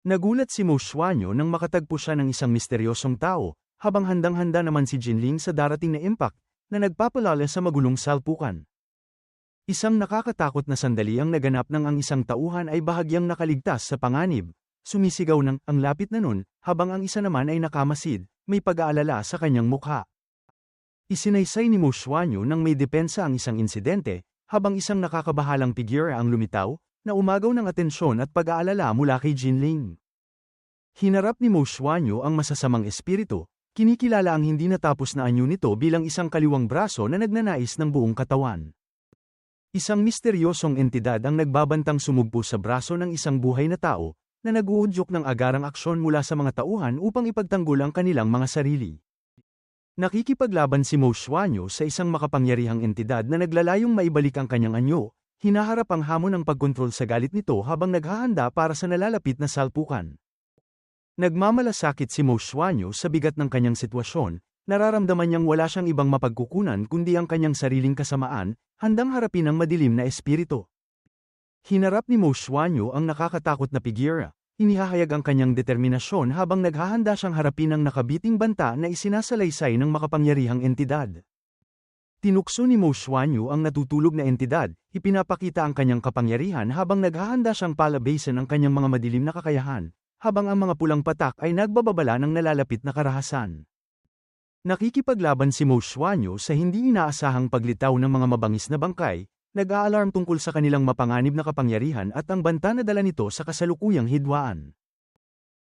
Nagulat si Mo Xuanyo nang makatagpo siya ng isang misteryosong tao, habang handang-handa naman si Jinling sa darating na impact, na nagpapalala sa magulong salpukan. Isang nakakatakot na sandali ang naganap nang ang isang tauhan ay bahagyang nakaligtas sa panganib, sumisigaw ng ang lapit na nun, habang ang isa naman ay nakamasid, may pag-aalala sa kanyang mukha. Isinaysay ni Mo Xuanyo nang may depensa ang isang insidente, habang isang nakakabahalang figure ang lumitaw, na umagaw ng atensyon at pag-aalala mula kay Jinling. Hinarap ni Mo Xuanyo ang masasamang espiritu, kinikilala ang hindi natapos na anyo nito bilang isang kaliwang braso na nagnanais ng buong katawan. Isang misteryosong entidad ang nagbabantang sumugpo sa braso ng isang buhay na tao, na naguudyok ng agarang aksyon mula sa mga tauhan upang ipagtanggol ang kanilang mga sarili. Nakikipaglaban si Mo Xuanyo sa isang makapangyarihang entidad na naglalayong maibalik ang kanyang anyo, Hinaharap ang hamon ng pagkontrol sa galit nito habang naghahanda para sa nalalapit na salpukan. Nagmamalasakit si Mo Xuanyo sa bigat ng kanyang sitwasyon, nararamdaman niyang wala siyang ibang mapagkukunan kundi ang kanyang sariling kasamaan, handang harapin ang madilim na espiritu. Hinarap ni Mo Xuanyo ang nakakatakot na figura, inihahayag ang kanyang determinasyon habang naghahanda siyang harapin ang nakabiting banta na isinasalaysay ng makapangyarihang entidad. Tinukso ni Mo ang natutulog na entidad, ipinapakita ang kanyang kapangyarihan habang naghahanda siyang palabasin ang kanyang mga madilim na kakayahan, habang ang mga pulang patak ay nagbababala ng nalalapit na karahasan. Nakikipaglaban si Mo sa hindi inaasahang paglitaw ng mga mabangis na bangkay, nag-aalarm tungkol sa kanilang mapanganib na kapangyarihan at ang banta na dala nito sa kasalukuyang hidwaan.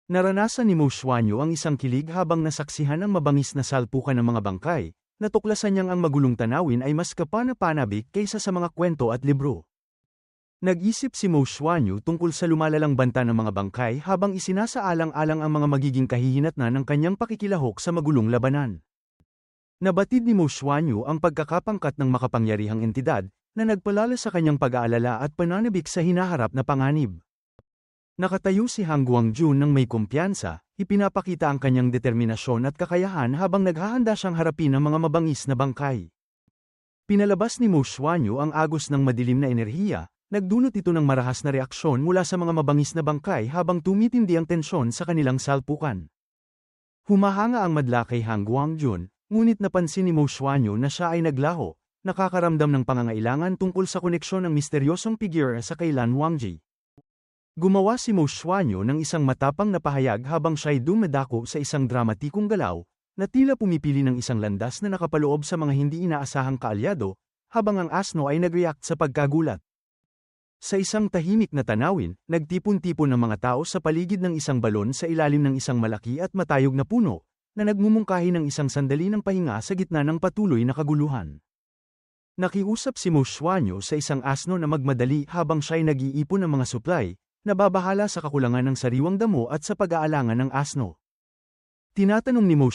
Naranasan ni Mo ang isang kilig habang nasaksihan ang mabangis na salpukan ng mga bangkay, natuklasan niyang ang magulong tanawin ay mas kapana-panabik kaysa sa mga kwento at libro. Nag-isip si Mo Xuanyu tungkol sa lumalalang banta ng mga bangkay habang isinasaalang-alang ang mga magiging kahihinatna ng kanyang pakikilahok sa magulong labanan. Nabatid ni Mo Xuanyu ang pagkakapangkat ng makapangyarihang entidad na nagpalala sa kanyang pag-aalala at pananabik sa hinaharap na panganib. Nakatayo si Hang Guangjun ng may kumpiyansa, ipinapakita ang kanyang determinasyon at kakayahan habang naghahanda siyang harapin ang mga mabangis na bangkay. Pinalabas ni Xuanyu ang agos ng madilim na enerhiya, nagdulot ito ng marahas na reaksyon mula sa mga mabangis na bangkay habang tumitindi ang tensyon sa kanilang salpukan. Humahanga ang madla kay Hang Guangjun, ngunit napansin ni Xuanyu na siya ay naglaho, nakakaramdam ng pangangailangan tungkol sa koneksyon ng misteryosong figure sa kay Lan Wangji. Gumawa si Mo Xuanyo ng isang matapang na pahayag habang siya'y dumadako sa isang dramatikong galaw, na tila pumipili ng isang landas na nakapaloob sa mga hindi inaasahang kaalyado, habang ang asno ay nag-react sa pagkagulat. Sa isang tahimik na tanawin, nagtipon-tipon ng mga tao sa paligid ng isang balon sa ilalim ng isang malaki at matayog na puno, na nagmumungkahi ng isang sandali ng pahinga sa gitna ng patuloy na kaguluhan. Nakiusap si Mo Xuanyo sa isang asno na magmadali habang siya'y nag-iipon ng mga supply, nababahala sa kakulangan ng sariwang damo at sa pag-aalangan ng asno. Tinatanong ni Mo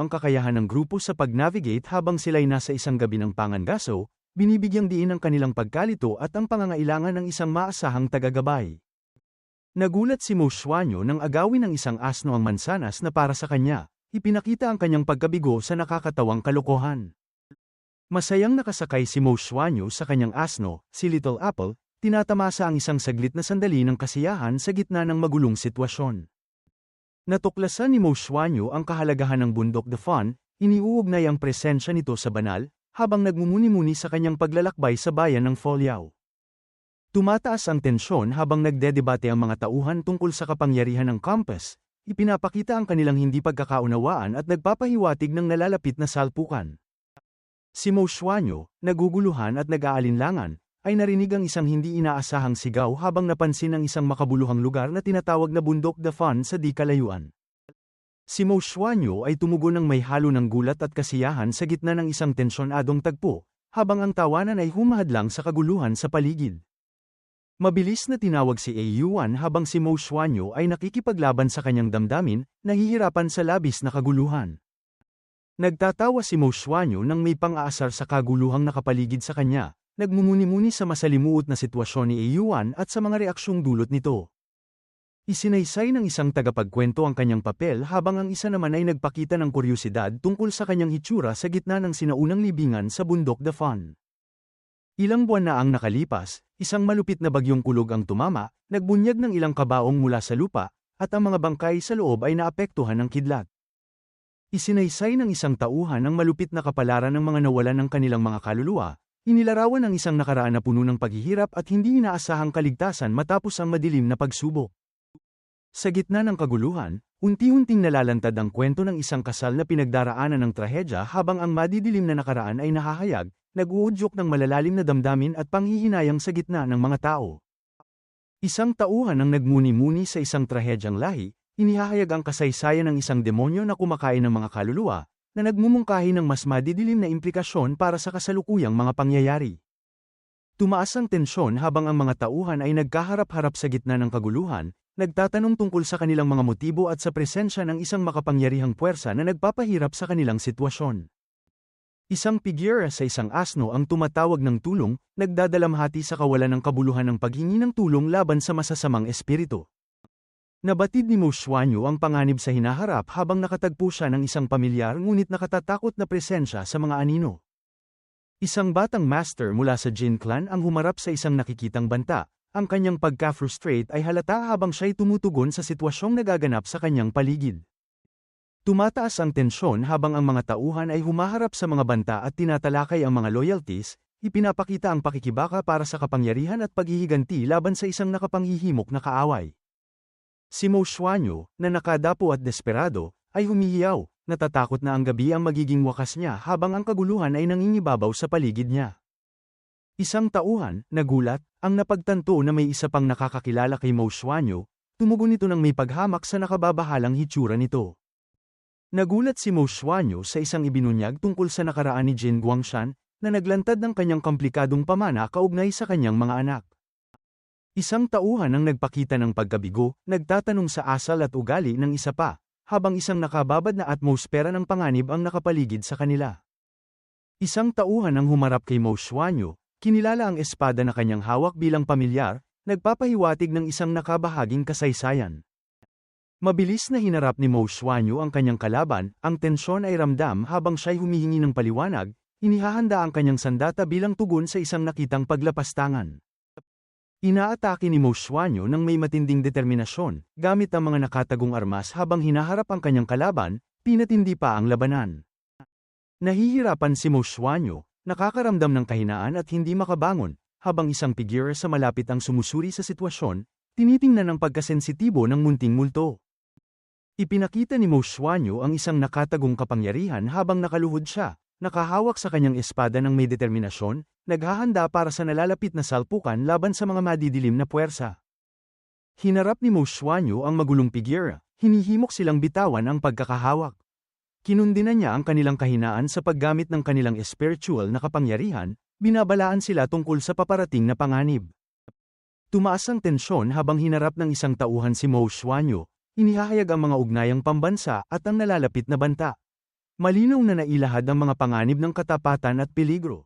ang kakayahan ng grupo sa pag-navigate habang sila'y nasa isang gabi ng pangangaso, binibigyang diin ang kanilang pagkalito at ang pangangailangan ng isang maasahang tagagabay. Nagulat si Mo nang agawin ng isang asno ang mansanas na para sa kanya, ipinakita ang kanyang pagkabigo sa nakakatawang kalokohan. Masayang nakasakay si Mo sa kanyang asno, si Little Apple, tinatamasa ang isang saglit na sandali ng kasiyahan sa gitna ng magulong sitwasyon. Natuklasan ni Mo Xuanyo ang kahalagahan ng bundok de Fon, iniuugnay ang presensya nito sa banal, habang nagmumuni-muni sa kanyang paglalakbay sa bayan ng Foliao. Tumataas ang tensyon habang nagdedebate ang mga tauhan tungkol sa kapangyarihan ng compass, ipinapakita ang kanilang hindi pagkakaunawaan at nagpapahiwatig ng nalalapit na salpukan. Si Mo Xuanyo, naguguluhan at nag-aalinlangan, ay narinig ang isang hindi inaasahang sigaw habang napansin ang isang makabuluhang lugar na tinatawag na Bundok de Fan sa di kalayuan. Si Mo Xuanyo ay tumugon ng may halo ng gulat at kasiyahan sa gitna ng isang tensyonadong tagpo, habang ang tawanan ay humahadlang sa kaguluhan sa paligid. Mabilis na tinawag si A Yuan habang si Mo Xuanyo ay nakikipaglaban sa kanyang damdamin, nahihirapan sa labis na kaguluhan. Nagtatawa si Mo Xuanyo nang may pang-aasar sa kaguluhang nakapaligid sa kanya, Nagmumuni-muni sa masalimuot na sitwasyon ni Ayuan at sa mga reaksyong dulot nito. Isinaysay ng isang tagapagkwento ang kanyang papel habang ang isa naman ay nagpakita ng kuryosidad tungkol sa kanyang hitsura sa gitna ng sinaunang libingan sa bundok de Fan. Ilang buwan na ang nakalipas, isang malupit na bagyong kulog ang tumama, nagbunyag ng ilang kabaong mula sa lupa, at ang mga bangkay sa loob ay naapektuhan ng kidlat. Isinaysay ng isang tauhan ang malupit na kapalaran ng mga nawalan ng kanilang mga kaluluwa, inilarawan ng isang nakaraan na puno ng paghihirap at hindi inaasahang kaligtasan matapos ang madilim na pagsubok. Sa gitna ng kaguluhan, unti-unting nalalantad ang kwento ng isang kasal na pinagdaraanan ng trahedya habang ang madidilim na nakaraan ay nahahayag, nag-uudyok ng malalalim na damdamin at panghihinayang sa gitna ng mga tao. Isang tauhan ang nagmuni-muni sa isang trahedyang lahi, inihahayag ang kasaysayan ng isang demonyo na kumakain ng mga kaluluwa, na nagmumungkahi ng mas madidilim na implikasyon para sa kasalukuyang mga pangyayari. Tumaas ang tensyon habang ang mga tauhan ay nagkaharap-harap sa gitna ng kaguluhan, Nagtatanong tungkol sa kanilang mga motibo at sa presensya ng isang makapangyarihang puwersa na nagpapahirap sa kanilang sitwasyon. Isang figura sa isang asno ang tumatawag ng tulong, nagdadalamhati sa kawalan ng kabuluhan ng paghingi ng tulong laban sa masasamang espiritu. Nabatid ni Moshwanyo ang panganib sa hinaharap habang nakatagpo siya ng isang pamilyar ngunit nakatatakot na presensya sa mga anino. Isang batang master mula sa Jin clan ang humarap sa isang nakikitang banta, ang kanyang pagka-frustrate ay halata habang siya'y tumutugon sa sitwasyong nagaganap sa kanyang paligid. Tumataas ang tensyon habang ang mga tauhan ay humaharap sa mga banta at tinatalakay ang mga loyalties, ipinapakita ang pakikibaka para sa kapangyarihan at paghihiganti laban sa isang nakapanghihimok na kaaway. Si Mo Xuanyo, na nakadapo at desperado, ay humihiyaw, natatakot na ang gabi ang magiging wakas niya habang ang kaguluhan ay nangingibabaw sa paligid niya. Isang tauhan, nagulat, ang napagtanto na may isa pang nakakakilala kay Mo Xuanyo, tumugon ito ng may paghamak sa nakababahalang hitsura nito. Nagulat si Mo Xuanyo sa isang ibinunyag tungkol sa nakaraan ni Jin Guangshan, na naglantad ng kanyang komplikadong pamana kaugnay sa kanyang mga anak. Isang tauhan ang nagpakita ng pagkabigo, nagtatanong sa asal at ugali ng isa pa, habang isang nakababad na atmosfera ng panganib ang nakapaligid sa kanila. Isang tauhan ang humarap kay Mo Xuanyo, Kinilala ang espada na kanyang hawak bilang pamilyar, nagpapahiwatig ng isang nakabahaging kasaysayan. Mabilis na hinarap ni Mo Xuanyu ang kanyang kalaban, ang tensyon ay ramdam habang siya'y humihingi ng paliwanag, inihahanda ang kanyang sandata bilang tugon sa isang nakitang paglapastangan. Inaatake ni Mo Xuanyu ng may matinding determinasyon, gamit ang mga nakatagong armas habang hinaharap ang kanyang kalaban, pinatindi pa ang labanan. Nahihirapan si Mo Xuanyu, Nakakaramdam ng kahinaan at hindi makabangon, habang isang figure sa malapit ang sumusuri sa sitwasyon, tinitingnan ng pagkasensitibo ng munting multo. Ipinakita ni Mo Xuanyo ang isang nakatagong kapangyarihan habang nakaluhod siya, nakahawak sa kanyang espada ng may determinasyon, naghahanda para sa nalalapit na salpukan laban sa mga madidilim na puwersa. Hinarap ni Mo Xuanyo ang magulong figure, hinihimok silang bitawan ang pagkakahawak. Kinundinan niya ang kanilang kahinaan sa paggamit ng kanilang spiritual na kapangyarihan, binabalaan sila tungkol sa paparating na panganib. Tumaas ang tensyon habang hinarap ng isang tauhan si Mo inihahayag ang mga ugnayang pambansa at ang nalalapit na banta. Malinaw na nailahad ang mga panganib ng katapatan at peligro.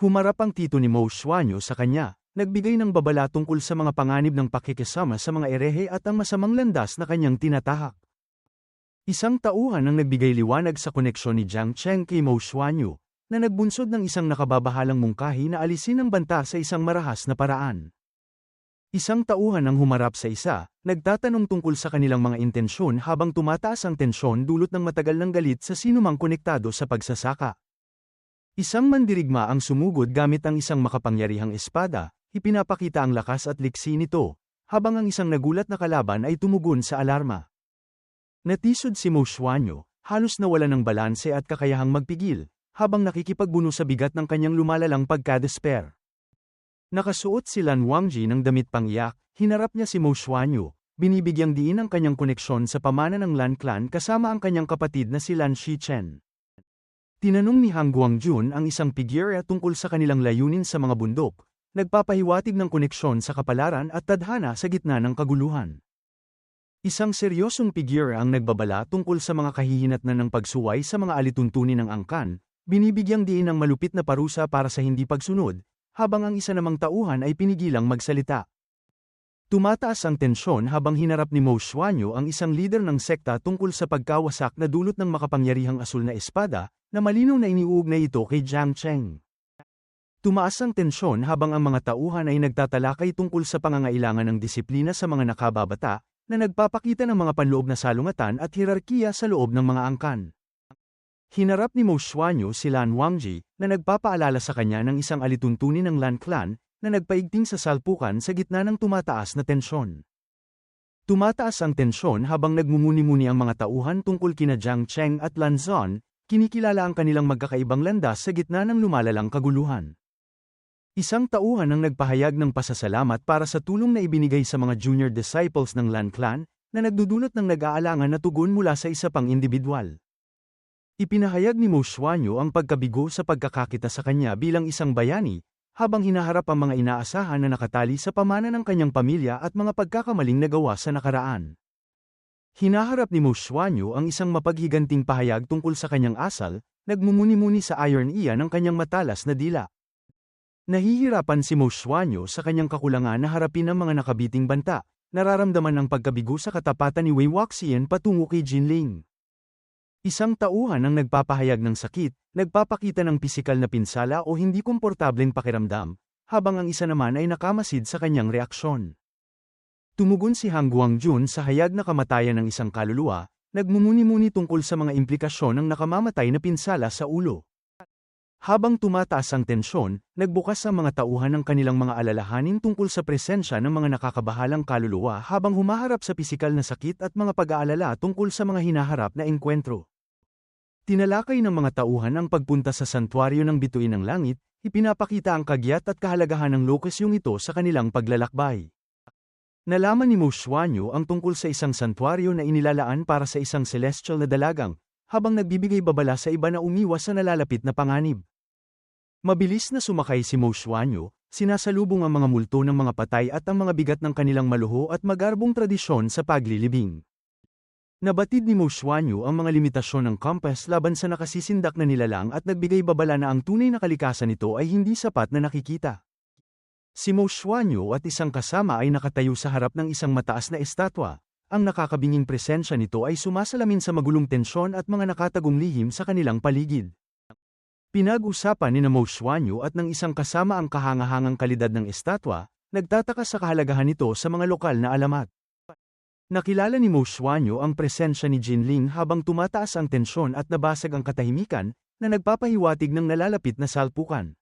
Humarap ang tito ni Mo Xuanyo sa kanya, nagbigay ng babala tungkol sa mga panganib ng pakikisama sa mga erehe at ang masamang landas na kanyang tinatahak. Isang tauhan ang nagbigay liwanag sa koneksyon ni Jiang Cheng kay Mo Xuanyu, na nagbunsod ng isang nakababahalang mungkahi na alisin ang banta sa isang marahas na paraan. Isang tauhan ang humarap sa isa, nagtatanong tungkol sa kanilang mga intensyon habang tumataas ang tensyon dulot ng matagal ng galit sa sinumang konektado sa pagsasaka. Isang mandirigma ang sumugod gamit ang isang makapangyarihang espada, ipinapakita ang lakas at liksi nito, habang ang isang nagulat na kalaban ay tumugon sa alarma. Natisod si Mo Xuanyo, halos nawala ng balanse at kakayahang magpigil, habang nakikipagbuno sa bigat ng kanyang lumalalang pagka-despair. Nakasuot si Lan Wangji ng damit pangyak, hinarap niya si Mo Xuanyo, binibigyang diin ang kanyang koneksyon sa pamana ng Lan clan kasama ang kanyang kapatid na si Lan Shichen. Tinanong ni Hang Guangjun ang isang figure tungkol sa kanilang layunin sa mga bundok, nagpapahiwatig ng koneksyon sa kapalaran at tadhana sa gitna ng kaguluhan. Isang seryosong figure ang nagbabala tungkol sa mga kahihinatnan ng pagsuway sa mga alituntunin ng angkan, binibigyang diin ng malupit na parusa para sa hindi pagsunod, habang ang isa namang tauhan ay pinigilang magsalita. Tumataas ang tensyon habang hinarap ni Mo Xuanyo ang isang leader ng sekta tungkol sa pagkawasak na dulot ng makapangyarihang asul na espada, na malinaw na iniuugnay ito kay Jiang Cheng. Tumaas ang tensyon habang ang mga tauhan ay nagtatalakay tungkol sa pangangailangan ng disiplina sa mga nakababata, na nagpapakita ng mga panloob na salungatan at hierarkiya sa loob ng mga angkan. Hinarap ni Mo Xuanyo si Lan Wangji na nagpapaalala sa kanya ng isang alituntunin ng Lan Clan na nagpaigting sa salpukan sa gitna ng tumataas na tensyon. Tumataas ang tensyon habang nagmumuni-muni ang mga tauhan tungkol kina Jiang Cheng at Lan Zon, kinikilala ang kanilang magkakaibang landas sa gitna ng lumalalang kaguluhan. Isang tauhan ang nagpahayag ng pasasalamat para sa tulong na ibinigay sa mga junior disciples ng Lan Clan na nagdudulot ng nag-aalangan na tugon mula sa isa pang individual. Ipinahayag ni Mo Xuanyo ang pagkabigo sa pagkakakita sa kanya bilang isang bayani, habang hinaharap ang mga inaasahan na nakatali sa pamana ng kanyang pamilya at mga pagkakamaling nagawa sa nakaraan. Hinaharap ni Mo Xuanyo ang isang mapaghiganting pahayag tungkol sa kanyang asal, nagmumuni-muni sa iron iya ng kanyang matalas na dila. Nahihirapan si Mo Xuanyo sa kanyang kakulangan na harapin ang mga nakabiting banta, nararamdaman ang pagkabigo sa katapatan ni Wei Wuxian patungo kay Jinling. Isang tauhan ang nagpapahayag ng sakit, nagpapakita ng pisikal na pinsala o hindi komportableng pakiramdam, habang ang isa naman ay nakamasid sa kanyang reaksyon. Tumugon si Hang Guangjun sa hayag na kamatayan ng isang kaluluwa, nagmumuni-muni tungkol sa mga implikasyon ng nakamamatay na pinsala sa ulo. Habang tumataas ang tensyon, nagbukas ang mga tauhan ng kanilang mga alalahanin tungkol sa presensya ng mga nakakabahalang kaluluwa habang humaharap sa pisikal na sakit at mga pag-aalala tungkol sa mga hinaharap na engkwentro. Tinalakay ng mga tauhan ang pagpunta sa santuaryo ng bituin ng langit, ipinapakita ang kagyat at kahalagahan ng lokasyong ito sa kanilang paglalakbay. Nalaman ni Mo Xuanyo ang tungkol sa isang santuaryo na inilalaan para sa isang celestial na dalagang, habang nagbibigay babala sa iba na umiwas sa nalalapit na panganib. Mabilis na sumakay si Mo Xuanyo, sinasalubong ang mga multo ng mga patay at ang mga bigat ng kanilang maluho at magarbong tradisyon sa paglilibing. Nabatid ni Mo Xuanyo ang mga limitasyon ng compass laban sa nakasisindak na nilalang at nagbigay babala na ang tunay na kalikasan nito ay hindi sapat na nakikita. Si Mo Xuanyo at isang kasama ay nakatayo sa harap ng isang mataas na estatwa. Ang nakakabinging presensya nito ay sumasalamin sa magulong tensyon at mga nakatagong lihim sa kanilang paligid. Pinag-usapan ni na Mo Xuanyo at ng isang kasama ang kahangahangang kalidad ng estatwa, nagtataka sa kahalagahan nito sa mga lokal na alamat. Nakilala ni Mo Xuanyo ang presensya ni Jinling habang tumataas ang tensyon at nabasag ang katahimikan, na nagpapahiwatig ng nalalapit na salpukan.